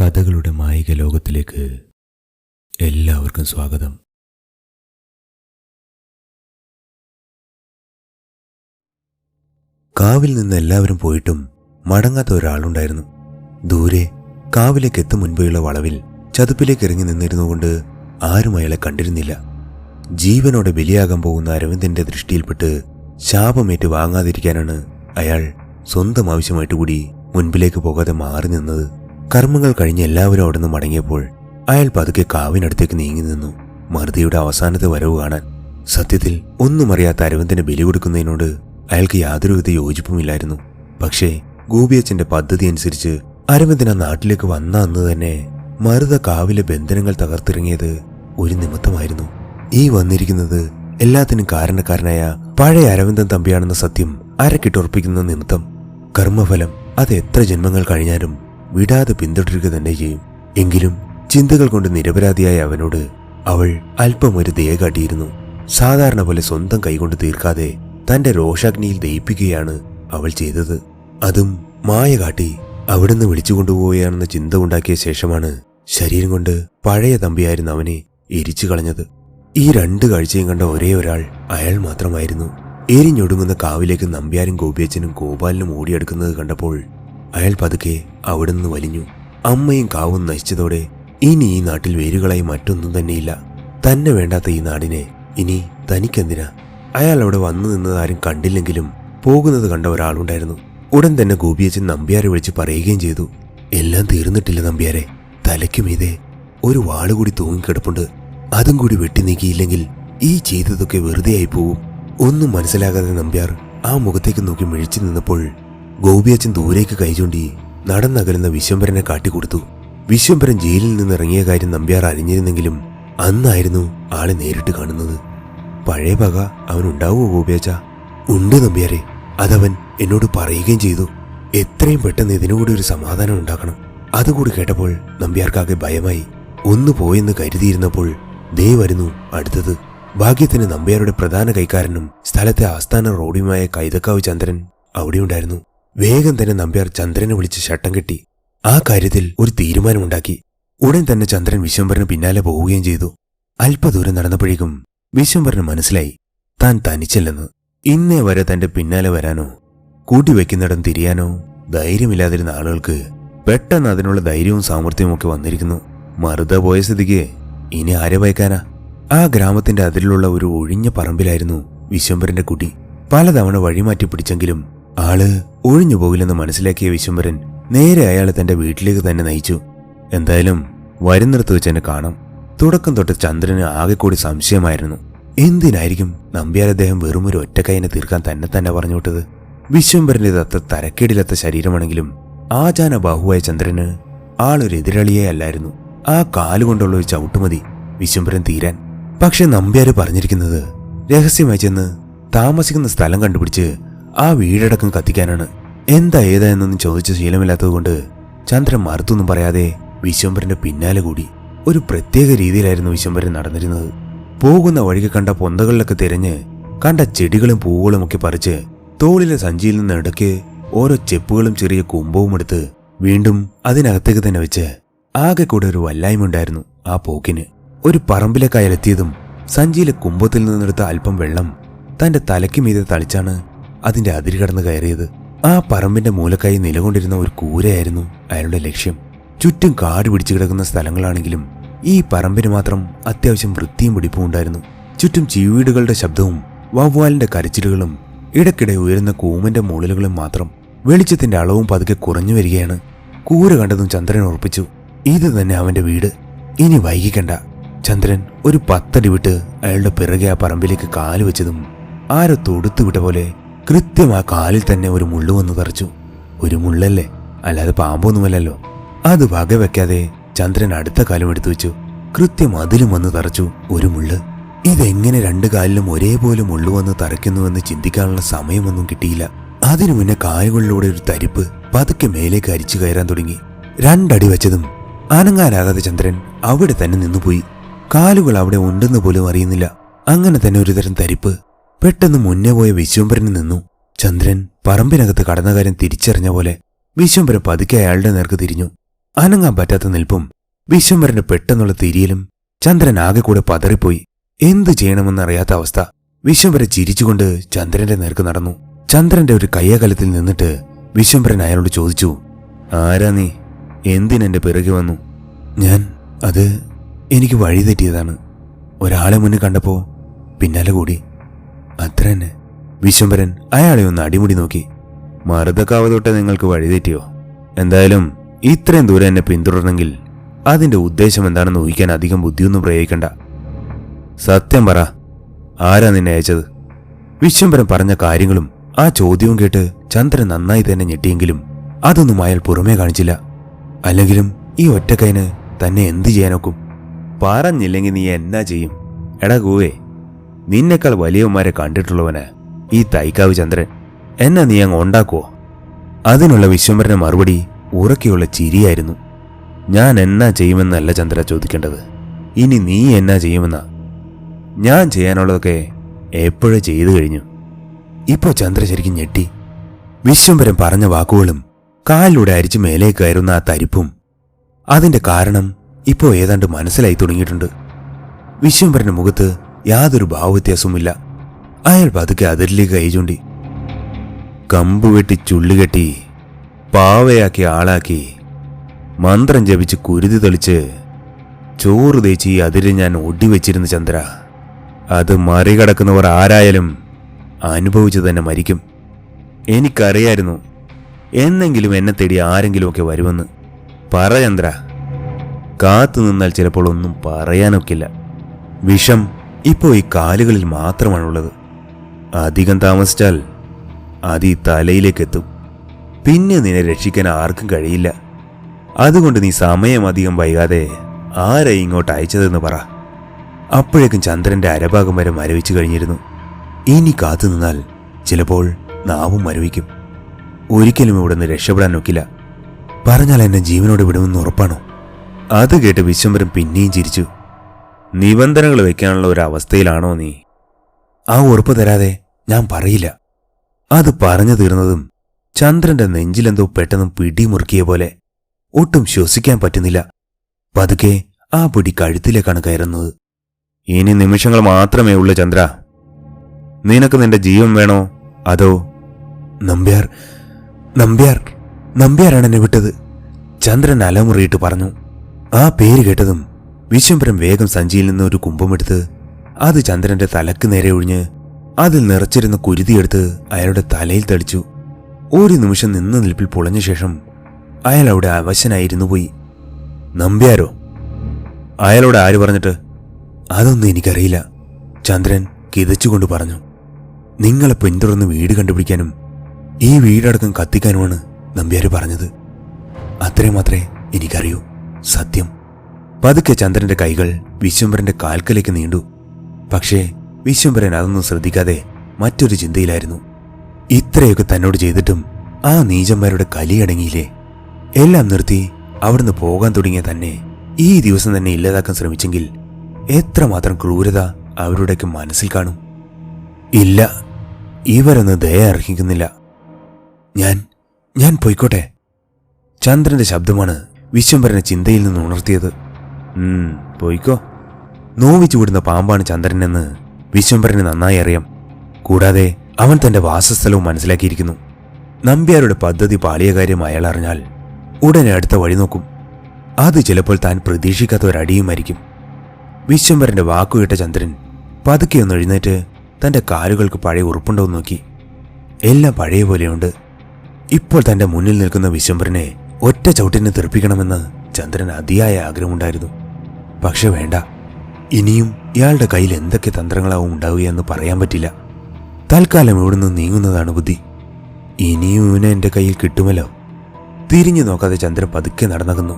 കഥകളുടെ മായിക ലോകത്തിലേക്ക് എല്ലാവർക്കും സ്വാഗതം. കാവിൽ നിന്ന് എല്ലാവരും പോയിട്ടും മടങ്ങാത്ത ഒരാളുണ്ടായിരുന്നു. ദൂരെ കാവിലേക്ക് എത്തും മുൻപെയുള്ള വളവിൽ ചതുപ്പിലേക്ക് ഇറങ്ങി നിന്നിരുന്നുകൊണ്ട് ആരും അയാളെ കണ്ടിരുന്നില്ല. ജീവനോടെ ബലിയാകാൻ പോകുന്ന അരവിന്ദന്റെ ദൃഷ്ടിയിൽപ്പെട്ട് ശാപമേറ്റ് വാങ്ങാതിരിക്കാനാണ് അയാൾ സ്വന്തം ആവശ്യമായിട്ട് കൂടി മുൻപിലേക്ക് പോകാതെ മാറി നിന്നത്. കർമ്മങ്ങൾ കഴിഞ്ഞ് എല്ലാവരും അവിടെ നിന്ന് മടങ്ങിയപ്പോൾ അയാൾ പതുക്കെ കാവിനടുത്തേക്ക് നീങ്ങി നിന്നു. മറുതിയുടെ അവസാനത്തെ വരവ് കാണാൻ സത്യത്തിൽ ഒന്നും അറിയാത്ത അരവിന്ദനെ ബലി കൊടുക്കുന്നതിനോട് അയാൾക്ക് യാതൊരുവിധ യോജിപ്പുമില്ലായിരുന്നു. പക്ഷേ ഗോപിയച്ചന്റെ പദ്ധതി അനുസരിച്ച് അരവിന്ദൻ ആ നാട്ടിലേക്ക് വന്ന അന്ന് തന്നെ മറുത കാവിലെ ബന്ധനങ്ങൾ തകർത്തിറങ്ങിയത് ഒരു നിമിത്തമായിരുന്നു. ഈ വന്നിരിക്കുന്നത് എല്ലാത്തിനും കാരണക്കാരനായ പഴയ അരവിന്ദൻ തമ്പിയാണെന്ന സത്യം അരക്കിട്ടുറപ്പിക്കുന്ന നിമിത്തം. കർമ്മഫലം അത് എത്ര ജന്മങ്ങൾ കഴിഞ്ഞാലും വിടാതെ പിന്തുടരുക തന്നെ ചെയ്യും. എങ്കിലും ചിന്തകൾ കൊണ്ട് നിരപരാധിയായ അവനോട് അവൾ അല്പം ഒരു ദയ കാട്ടിയിരുന്നു. സാധാരണ പോലെ സ്വന്തം കൈകൊണ്ട് തീർക്കാതെ തന്റെ രോഷാഗ്നിയിൽ ദയിപ്പിക്കുകയാണ് അവൾ ചെയ്തത്. അതും മായ കാട്ടി അവിടുന്ന് വിളിച്ചുകൊണ്ടുപോവുകയാണെന്ന ചിന്ത ഉണ്ടാക്കിയ ശേഷമാണ് ശരീരം കൊണ്ട് പഴയ തമ്പിയായിരുന്ന അവനെ എരിച്ചു കളഞ്ഞത്. ഈ രണ്ട് കാഴ്ചയും കണ്ട ഒരേ ഒരാൾ അയാൾ മാത്രമായിരുന്നു. എരിഞ്ഞൊടുങ്ങുന്ന കാവിലേക്ക് നമ്പ്യാരും ഗോപിയച്ചനും ഗോപാലിനും ഓടിയെടുക്കുന്നത് കണ്ടപ്പോൾ അയാൾ പതുക്കെ അവിടെ നിന്ന് വലിഞ്ഞു. അമ്മയും കാവും നശിച്ചതോടെ ഇനി ഈ നാട്ടിൽ വേരുകളായി മറ്റൊന്നും തന്നെയില്ല. തന്നെ വേണ്ടാത്ത ഈ നാടിനെ ഇനി തനിക്കെന്തിനാ? അയാൾ അവിടെ വന്നു നിന്നതാരും കണ്ടില്ലെങ്കിലും പോകുന്നത് കണ്ട ഒരാളുണ്ടായിരുന്നു. ഉടൻ തന്നെ ഗോപിയച്ചൻ നമ്പ്യാരെ വിളിച്ച് പറയുകയും ചെയ്തു. എല്ലാം തീർന്നിട്ടില്ല നമ്പ്യാരെ. തലയ്ക്കുമീതെ ഒരു വാൾ കൂടി തൂങ്ങിക്കിടപ്പുണ്ട് അതും കൂടി വെട്ടി നീക്കിയില്ലെങ്കിൽ ഈ ചെയ്തതൊക്കെ വെറുതെയായി പോവും. ഒന്നും മനസ്സിലാകാതെ നമ്പ്യാർ ആ മുഖത്തേക്ക് നോക്കി മിഴിച്ചു നിന്നപ്പോൾ ഗോപിയച്ചൻ ദൂരേക്ക് കൈചൂണ്ടി നടന്നകലുന്ന വിശ്വംഭരനെ കാട്ടിക്കൊടുത്തു. വിശ്വംഭരൻ ജയിലിൽ നിന്ന് ഇറങ്ങിയ കാര്യം നമ്പ്യാർ അറിഞ്ഞിരുന്നെങ്കിലും അന്നായിരുന്നു ആളെ നേരിട്ട് കാണുന്നത്. പഴയ പക അവനുണ്ടാവുമോ ഗോപിയച്ച ഉണ്ട് നമ്പ്യാരെ. അതവൻ എന്നോട് പറയുകയും ചെയ്തു. എത്രയും പെട്ടെന്ന് ഇതിനുകൂടി ഒരു സമാധാനം ഉണ്ടാക്കണം. അതുകൂടി കേട്ടപ്പോൾ നമ്പ്യാർക്കാകെ ഭയമായി. ഒന്ന് പോയെന്ന് കരുതിയിരുന്നപ്പോൾ ദേ വരുന്നു അടുത്തത്. ഭാഗ്യത്തിന് നമ്പ്യാരുടെ പ്രധാന കൈക്കാരനും സ്ഥലത്തെ ആസ്ഥാന റോഡിയുമായ കൈതക്കാവ് ചന്ദ്രൻ അവിടെയുണ്ടായിരുന്നു. വേഗം തന്നെ നമ്പ്യാർ ചന്ദ്രനെ വിളിച്ച് ശട്ടം കെട്ടി ആ കാര്യത്തിൽ ഒരു തീരുമാനമുണ്ടാക്കി. ഉടൻ തന്നെ ചന്ദ്രൻ വിശ്വംഭരന് പിന്നാലെ പോവുകയും ചെയ്തു. അല്പദൂരം നടന്നപ്പോഴേക്കും വിശ്വംഭരന് മനസ്സിലായി താൻ തനിച്ചല്ലെന്ന്. ഇന്നേ വരെ തന്റെ പിന്നാലെ വരാനോ കൂട്ടിവെക്കുന്നിടം തിരിയാനോ ധൈര്യമില്ലാതിരുന്ന ആളുകൾക്ക് പെട്ടെന്ന് അതിനുള്ള ധൈര്യവും സാമർഥ്യവും ഒക്കെ വന്നിരിക്കുന്നു. മറുത പോയ സ്ഥിതിക്ക് ഇനി ആരെ വയ്ക്കാനാ ആ ഗ്രാമത്തിന്റെ അതിരിലുള്ള ഒരു ഒഴിഞ്ഞ പറമ്പിലായിരുന്നു വിശ്വംഭരന്റെ കുട്ടി പലതവണ വഴിമാറ്റി പിടിച്ചെങ്കിലും ആൾ ഒഴിഞ്ഞു പോകില്ലെന്ന് മനസ്സിലാക്കിയ വിശ്വംഭരൻ നേരെ അയാളെ തന്റെ വീട്ടിലേക്ക് തന്നെ നയിച്ചു. എന്തായാലും വരുന്നിടത്ത് വെച്ച് എന്നെ കാണാം. തുടക്കം തൊട്ട് ചന്ദ്രന് ആകെ കൂടി സംശയമായിരുന്നു. എന്തിനായിരിക്കും നമ്പ്യാർ അദ്ദേഹം വെറും ഒരു ഒറ്റക്കൈനെ തീർക്കാൻ തന്നെ തന്നെ പറഞ്ഞു വിട്ടത് വിശ്വംഭരന്റെ തത്ത് തരക്കേടില്ലാത്ത ശരീരമാണെങ്കിലും ആചാന ബാഹുവായ ചന്ദ്രന് ആളൊരു എതിരാളിയെ അല്ലായിരുന്നു. ആ കാലുകൊണ്ടുള്ള ഒരു ചവിട്ടുമതി വിശ്വംഭരൻ തീരാൻ. പക്ഷെ നമ്പ്യാര് പറഞ്ഞിരിക്കുന്നത് രഹസ്യമായി ചെന്ന് താമസിക്കുന്ന സ്ഥലം കണ്ടുപിടിച്ച് ആ വീടടക്കം കത്തിക്കാനാണ്. എന്താ ഏതാ എന്നൊന്നും ചോദിച്ച ശീലമില്ലാത്തതുകൊണ്ട് ചന്ദ്രൻ മറുത്തൊന്നും പറയാതെ വിശ്വംഭരന്റെ പിന്നാലെ കൂടി ഒരു പ്രത്യേക രീതിയിലായിരുന്നു വിശ്വംഭരൻ നടന്നിരുന്നത്. പോകുന്ന വഴിക്ക് കണ്ട പൊന്തകളിലൊക്കെ തിരഞ്ഞ് കണ്ട ചെടികളും പൂവുകളും ഒക്കെ പറിച്ച് തോളിലെ സഞ്ചിയിൽ നിന്ന് ഇടയ്ക്ക് ഓരോ ചെപ്പുകളും ചെറിയ കുമ്പവും എടുത്ത് വീണ്ടും അതിനകത്തേക്ക് തന്നെ വെച്ച് ആകെ കൂടെ ഒരു വല്ലായ്മ ഉണ്ടായിരുന്നു ആ പോക്കിന്. ഒരു പറമ്പിലെ കയലെത്തിയതും സഞ്ചിയിലെ കുമ്പത്തിൽ നിന്നെടുത്ത അല്പം വെള്ളം തന്റെ തലയ്ക്ക് മീതെ തളിച്ചാണ് അതിന്റെ അതിര് കടന്ന് കയറിയത്. ആ പറമ്പിന്റെ മൂലക്കായി നിലകൊണ്ടിരുന്ന ഒരു കൂരയായിരുന്നു അയാളുടെ ലക്ഷ്യം. ചുറ്റും കാട് പിടിച്ചു കിടക്കുന്ന സ്ഥലങ്ങളാണെങ്കിലും ഈ പറമ്പിന് മാത്രം അത്യാവശ്യം വൃത്തിയും പിടിപ്പും ഉണ്ടായിരുന്നു. ചുറ്റും ചീവീടുകളുടെ ശബ്ദവും വവ്വാലിന്റെ കരച്ചിലുകളും ഇടയ്ക്കിടെ ഉയരുന്ന കൂമന്റെ മൂളലുകളും മാത്രം വെളിച്ചത്തിന്റെ അളവും പതുക്കെ കുറഞ്ഞു വരികയാണ്. കൂര കണ്ടതും ചന്ദ്രൻ ഉറപ്പിച്ചു ഇത് തന്നെ അവന്റെ വീട്. ഇനി വൈകിക്കണ്ട. ചന്ദ്രൻ ഒരു പത്തടി വിട്ട് അയാളുടെ പിറകെ ആ പറമ്പിലേക്ക് കാലുവെച്ചതും ആരോ തൊടുത്തുവിട്ട പോലെ കൃത്യം ആ കാലിൽ തന്നെ ഒരു മുള്ളു വന്ന് തറച്ചു ഒരു മുള്ളല്ലേ? അല്ലാതെ പാമ്പൊന്നുമല്ലല്ലോ. അത് വകവെക്കാതെ ചന്ദ്രൻ അടുത്ത കാലം എടുത്തു വെച്ചു. കൃത്യം അതിലും വന്ന് തറച്ചു ഒരു മുള്ള്. ഇതെങ്ങനെ രണ്ടു കാലിലും ഒരേപോലെ മുള്ളു വന്ന് തറയ്ക്കുന്നുവെന്ന് ചിന്തിക്കാനുള്ള സമയമൊന്നും കിട്ടിയില്ല. അതിനു മുന്നേ കാലുകളിലൂടെ ഒരു തരിപ്പ് പതുക്കെ മേലേക്ക് അരിച്ചു കയറാൻ തുടങ്ങി. രണ്ടടി വെച്ചതും അനങ്ങാനാകാതെ ചന്ദ്രൻ അവിടെ തന്നെ നിന്നുപോയി. കാലുകൾ അവിടെ ഉണ്ടെന്ന് പോലും അറിയുന്നില്ല. അങ്ങനെ തന്നെ ഒരുതരം തരിപ്പ് പെട്ടെന്ന് മുന്നേ പോയ വിശ്വംഭരന് നിന്നു. ചന്ദ്രൻ പറമ്പിനകത്ത് കടന്ന കാര്യം തിരിച്ചറിഞ്ഞ പോലെ വിശ്വംഭരൻ പതുക്കെ അയാളുടെ നേർക്ക് തിരിഞ്ഞു. അനങ്ങാൻ പറ്റാത്ത നിൽപ്പും വിശ്വംബരന്റെ പെട്ടെന്നുള്ള തിരിയലും ചന്ദ്രൻ ആകെ കൂടെ പതറിപ്പോയി. എന്തു ചെയ്യണമെന്നറിയാത്ത അവസ്ഥ. വിശ്വംഭരൻ ചിരിച്ചുകൊണ്ട് ചന്ദ്രന്റെ നേർക്ക് നടന്നു. ചന്ദ്രന്റെ ഒരു കയ്യകലത്തിൽ നിന്നിട്ട് വിശ്വംഭരൻ അയാളോട് ചോദിച്ചു ആരാ നീ? എന്തിനെന്റെ പിറകെ വന്നു? ഞാൻ? അത് എനിക്ക് വഴിതെറ്റിയതാണ് ഒരാളെ മുന്നിൽ കണ്ടപ്പോ പിന്നാലെ കൂടി. അത്ര തന്നെ വിശ്വംഭരൻ അയാളെ ഒന്ന് അടിമുടി നോക്കി. മറുതക്കാവ് തൊട്ട് നിങ്ങൾക്ക് വഴിതെറ്റിയോ? എന്തായാലും ഇത്രയും ദൂരം എന്നെ പിന്തുടർന്നെങ്കിൽ അതിന്റെ ഉദ്ദേശം എന്താണെന്ന് ഊഹിക്കാൻ അധികം ബുദ്ധിയൊന്നും പ്രയോഗിക്കണ്ട. സത്യം പറ ആരാ നിന്നെ അയച്ചത്? വിശ്വംഭരൻ പറഞ്ഞ കാര്യങ്ങളും ആ ചോദ്യവും കേട്ട് ചന്ദ്രൻ നന്നായി തന്നെ ഞെട്ടിയെങ്കിലും അതൊന്നും അയാൾ പുറമേ കാണിച്ചില്ല. അല്ലെങ്കിലും ഈ ഒറ്റക്കൈന് തന്നെ എന്തു ചെയ്യാനൊക്കും? പറഞ്ഞില്ലെങ്കിൽ നീ എന്നാ ചെയ്യും? എടാ കൂവേ നിന്നെക്കാൾ വലിയവന്മാരെ കണ്ടിട്ടുള്ളവന് ഈ തൈക്കാവ് ചന്ദ്രൻ എന്നെ നീ അങ്ങ് ഉണ്ടാക്കുവോ? അതിനുള്ള വിശ്വംഭരന്റെ മറുപടി ഉറക്കെയുള്ള ചിരിയായിരുന്നു. ഞാൻ എന്നാ ചെയ്യുമെന്നല്ല ചന്ദ്ര ചോദിക്കേണ്ടത്. ഇനി നീ എന്നാ ചെയ്യുമെന്നാ? ഞാൻ ചെയ്യാനുള്ളതൊക്കെ എപ്പോഴും ചെയ്തു കഴിഞ്ഞു. ഇപ്പോൾ ചന്ദ്ര ശരിക്കും ഞെട്ടി. വിശ്വംഭരൻ പറഞ്ഞ വാക്കുകളും കാലിലൂടെ അരിച്ചു മേലേ കയറുന്ന ആ തരിപ്പും അതിന്റെ കാരണം ഇപ്പോൾ ഏതാണ്ട് മനസ്സിലായി തുടങ്ങിയിട്ടുണ്ട്. വിശ്വംഭരന്റെ മുഖത്ത് യാതൊരു ഭാവവ്യത്യാസവുമില്ല. അയാൾ പതുക്കെ അതിരിലേക്ക് കൈ ചൂണ്ടി കമ്പ് വെട്ടി ചുള്ളുകെട്ടി പാവയാക്കി ആളാക്കി മന്ത്രം ജപിച്ച് കുരുതി തെളിച്ച് ചോറ് തേച്ച് ഈ അതിര് ഞാൻ ഒടിവെച്ചിരുന്നു ചന്ദ്ര. അത് മറികടക്കുന്നവർ ആരായാലും അനുഭവിച്ചു തന്നെ മരിക്കും. എനിക്കറിയായിരുന്നു എന്നെങ്കിലും എന്നെ തേടി ആരെങ്കിലുമൊക്കെ വരുമെന്ന്. പറ ചന്ദ്ര. കാത്തു നിന്നാൽ ചിലപ്പോൾ ഒന്നും പറയാനൊക്കില്ല. വിഷം ഇപ്പോൾ ഈ കാലുകളിൽ മാത്രമാണുള്ളത്. അധികം താമസിച്ചാൽ അത് ഈ തലയിലേക്ക് എത്തും പിന്നെ നിന്നെ രക്ഷിക്കാൻ ആർക്കും കഴിയില്ല. അതുകൊണ്ട് നീ സമയം അധികം വൈകാതെ ആരായി ഇങ്ങോട്ട് അയച്ചതെന്ന് പറ. അപ്പോഴേക്കും ചന്ദ്രന്റെ അരഭാഗം വരെ മരവിച്ചു കഴിഞ്ഞിരുന്നു. ഇനി കാത്തു നിന്നാൽ ചിലപ്പോൾ നാവും മരവിക്കും. ഒരിക്കലും ഇവിടെ നിന്ന് രക്ഷപ്പെടാൻ നോക്കില്ല പറഞ്ഞാൽ എന്നെ ജീവനോട് വിടുമെന്ന് ഉറപ്പാണോ? അത് കേട്ട് വിശ്വംബരം പിന്നെയും ചിരിച്ചു. നിബന്ധനകൾ വെക്കാനുള്ള ഒരു അവസ്ഥയിലാണോ നീ? ആ ഉറപ്പ് തരാതെ ഞാൻ പറയില്ല. അത് പറഞ്ഞു തീർന്നതും ചന്ദ്രന്റെ നെഞ്ചിലെന്തോ പെട്ടെന്ന് പിടിമുറുക്കിയ പോലെ ഒട്ടും ശ്വസിക്കാൻ പറ്റുന്നില്ല. പതുക്കെ ആ പിടി കഴുത്തിലേക്കാണ് കയറുന്നത്. ഇനി നിമിഷങ്ങൾ മാത്രമേ ഉള്ളൂ ചന്ദ്ര. നിനക്ക് നിന്റെ ജീവൻ വേണോ? അതോ നമ്പ്യാർ നമ്പ്യാർ നമ്പ്യാരാണ് എന്നെ വിട്ടത്? ചന്ദ്രൻ അലമുറിയിട്ട് പറഞ്ഞു. ആ പേര് കേട്ടതും വിശ്വംഭരം വേഗം സഞ്ചിയിൽ നിന്ന് ഒരു കുംഭമെടുത്ത് അത് ചന്ദ്രന്റെ തലക്ക് നേരെ ഒഴിഞ്ഞ് അതിൽ നിറച്ചിരുന്ന കുരുതിയെടുത്ത് അയാളുടെ തലയിൽ തെളിച്ചു ഒരു നിമിഷം നിന്ന നിൽപ്പിൽ പൊളഞ്ഞ ശേഷം അയാൾ അവിടെ അവശനായിരുന്നു പോയി. നമ്പ്യാരോ? അയാളോട് ആര് പറഞ്ഞിട്ട്? അതൊന്നും എനിക്കറിയില്ല ചന്ദ്രൻ കിതച്ചുകൊണ്ട് പറഞ്ഞു. നിങ്ങളെ പിന്തുടർന്ന് വീട് കണ്ടുപിടിക്കാനും ഈ വീടടക്കം കത്തിക്കാനുമാണ് നമ്പ്യാർ പറഞ്ഞത്. അത്രയും മാത്രമേ എനിക്കറിയൂ. സത്യം. പതുക്കെ ചന്ദ്രന്റെ കൈകൾ വിശ്വംഭരന്റെ കാൽക്കലേക്ക് നീണ്ടു. പക്ഷേ വിശ്വംഭരൻ അതൊന്നും ശ്രദ്ധിക്കാതെ മറ്റൊരു ചിന്തയിലായിരുന്നു. ഇത്രയൊക്കെ തന്നോട് ചെയ്തിട്ടും ആ നീചന്മാരുടെ കലിയടങ്ങിയില്ലേ? എല്ലാം നിർത്തി അവിടുന്ന് പോകാൻ തുടങ്ങിയ തന്നെ ഈ ദിവസം തന്നെ ഇല്ലാതാക്കാൻ ശ്രമിച്ചെങ്കിൽ എത്രമാത്രം ക്രൂരത അവരുടെയൊക്കെ മനസ്സിൽ കാണും? ഇല്ല ഇവരൊന്ന് ദയ അർഹിക്കുന്നില്ല. ഞാൻ ഞാൻ പോയിക്കോട്ടെ. ചന്ദ്രന്റെ ശബ്ദമാണ് വിശ്വംഭരനെ ചിന്തയിൽ നിന്ന് ഉണർത്തിയത്. പോയിക്കോ. നോവിച്ചു വിടുന്ന പാമ്പാണ് ചന്ദ്രനെന്ന് വിശ്വംഭരന് നന്നായി അറിയാം. കൂടാതെ അവൻ തന്റെ വാസസ്ഥലവും മനസ്സിലാക്കിയിരിക്കുന്നു. നമ്പ്യാരുടെ പദ്ധതി പാളിയ കാര്യം അയാൾ അറിഞ്ഞാൽ ഉടനെ അടുത്ത വഴി നോക്കും. അത് ചിലപ്പോൾ താൻ പ്രതീക്ഷിക്കാത്ത ഒരടിയുമായിരിക്കും വിശ്വംഭരന്റെ വാക്കുകേട്ട ചന്ദ്രൻ പതുക്കെ ഒന്ന് എഴുന്നേറ്റ് തന്റെ കാലുകൾക്ക് പഴയ ഉറപ്പുണ്ടോ നോക്കി. എല്ലാം പഴയ പോലെയുണ്ട്. ഇപ്പോൾ തന്റെ മുന്നിൽ നിൽക്കുന്ന വിശ്വംഭരനെ ഒറ്റ ചവിട്ടിനെ തെറിപ്പിക്കണമെന്ന് ചന്ദ്രൻ അതിയായ ആഗ്രഹമുണ്ടായിരുന്നു. പക്ഷെ വേണ്ട. ഇനിയും ഇയാളുടെ കയ്യിൽ എന്തൊക്കെ തന്ത്രങ്ങളാവും ഉണ്ടാവുകയെന്ന് പറയാൻ പറ്റില്ല. തൽക്കാലം ഇവിടുന്ന് നീങ്ങുന്നതാണ് ബുദ്ധി. ഇനിയും ഇവനെ എന്റെ കയ്യിൽ കിട്ടുമല്ലോ? തിരിഞ്ഞു നോക്കാതെ ചന്ദ്രൻ പതുക്കെ നടന്നകുന്നു.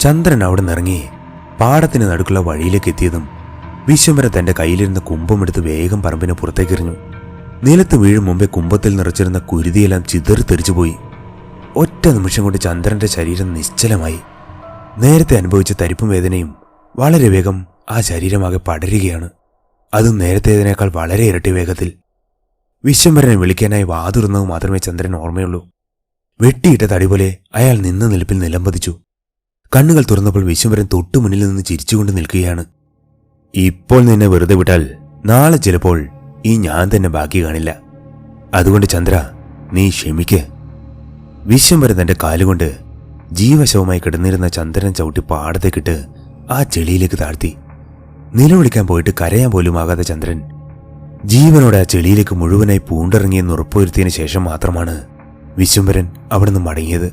ചന്ദ്രൻ അവിടെ നിറങ്ങി പാടത്തിന് നടുക്കുള്ള വഴിയിലേക്ക് എത്തിയതും വിശ്വംബര തന്റെ കയ്യിലിരുന്ന കുമ്പമെടുത്ത് വേഗം പറമ്പിന് പുറത്തേക്കെറിഞ്ഞു നിലത്ത് വീഴും മുമ്പേ കുമ്പത്തിൽ നിറച്ചിരുന്ന കുരുതിയെല്ലാം ചിതറി തെറിച്ചുപോയി ഒറ്റ നിമിഷം കൊണ്ട് ചന്ദ്രന്റെ ശരീരം നിശ്ചലമായി. നേരത്തെ അനുഭവിച്ച തരിപ്പും വേദനയും വളരെ വേഗം ആ ശരീരമാകെ പടരുകയാണ്. അതും നേരത്തേതിനേക്കാൾ വളരെ ഇരട്ടി വേഗത്തിൽ. വിശ്വംഭരനെ വിളിക്കാനായി വാതുറന്നത് മാത്രമേ ചന്ദ്രൻ ഓർമ്മയുള്ളൂ. വെട്ടിയിട്ട തടി പോലെ അയാൾ നിന്ന നിൽപ്പിൽ നിലംപതിച്ചു. കണ്ണുകൾ തുറന്നപ്പോൾ വിശ്വംഭരൻ തൊട്ടു മുന്നിൽ നിന്ന് ചിരിച്ചുകൊണ്ട് നിൽക്കുകയാണ്. ഇപ്പോൾ നിന്നെ വെറുതെ വിട്ടാൽ നാളെ ചിലപ്പോൾ ഈ ഞാൻ തന്നെ ബാക്കി കാണില്ല. അതുകൊണ്ട് ചന്ദ്ര നീ ക്ഷമിക്ക്. വിശ്വംഭരൻ തന്റെ കാലുകൊണ്ട് ജീവശവമായി കിടന്നിരുന്ന ചന്ദ്രൻ ചവിട്ടി പാടത്തേക്കിട്ട് ആ ചെളിയിലേക്ക് താഴ്ത്തി. നിലവിളിക്കാൻ പോയിട്ട് കരയാൻ പോലും ആകാതെ ചന്ദ്രൻ ജീവനോടെ ആ ചെളിയിലേക്ക് മുഴുവനായി പൂണ്ടിറങ്ങിയെന്ന് ഉറപ്പുവരുത്തിയതിനു ശേഷം മാത്രമാണ് വിശ്വംഭരൻ അവിടുന്ന് മടങ്ങിയത്.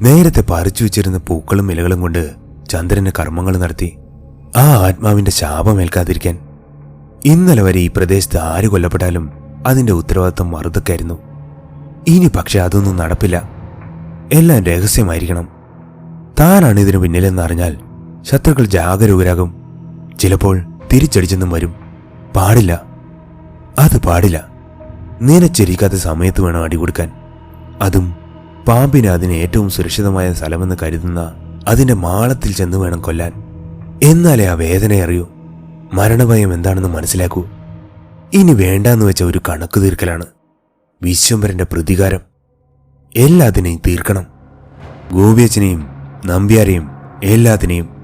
നേരത്തെ പറിച്ചു വെച്ചിരുന്ന പൂക്കളും ഇലകളും കൊണ്ട് ചന്ദ്രന് കർമ്മങ്ങൾ നടത്തി. ആ ആത്മാവിന്റെ ശാപമേൽക്കാതിരിക്കാൻ ഇന്നലെ വരെ ഈ പ്രദേശത്ത് ആര് കൊല്ലപ്പെട്ടാലും അതിന്റെ ഉത്തരവാദിത്വം മറുതൊക്കെയായിരുന്നു ഇനി പക്ഷെ അതൊന്നും നടപ്പില്ല. എല്ലാം രഹസ്യമായിരിക്കണം. താനാണ് ഇതിനു പിന്നിലെന്ന് അറിഞ്ഞാൽ ശത്രുക്കൾ ജാഗരൂകരാകും. ചിലപ്പോൾ തിരിച്ചടിച്ചെന്നും വരും. പാടില്ല. അത് പാടില്ല. നീനച്ചിരിക്കാത്ത സമയത്ത് വേണം അടി കൊടുക്കാൻ. അതും പാമ്പിന് അതിന് ഏറ്റവും സുരക്ഷിതമായ സ്ഥലമെന്ന് കരുതുന്ന അതിന്റെ മാളത്തിൽ ചെന്ന് വേണം കൊല്ലാൻ. എന്നാലേ ആ വേദന അറിയൂ. മരണഭയം എന്താണെന്ന് മനസ്സിലാക്കൂ. ഇനി വേണ്ടാന്ന് വെച്ച ഒരു കണക്ക് തീർക്കലാണ്. വിശ്വംഭരന്റെ പ്രതികാരം. എല്ലാത്തിനെയും തീർക്കണം. ഗോപിയച്ചനെയും നമ്പ്യാരെയും എല്ലാത്തിനെയും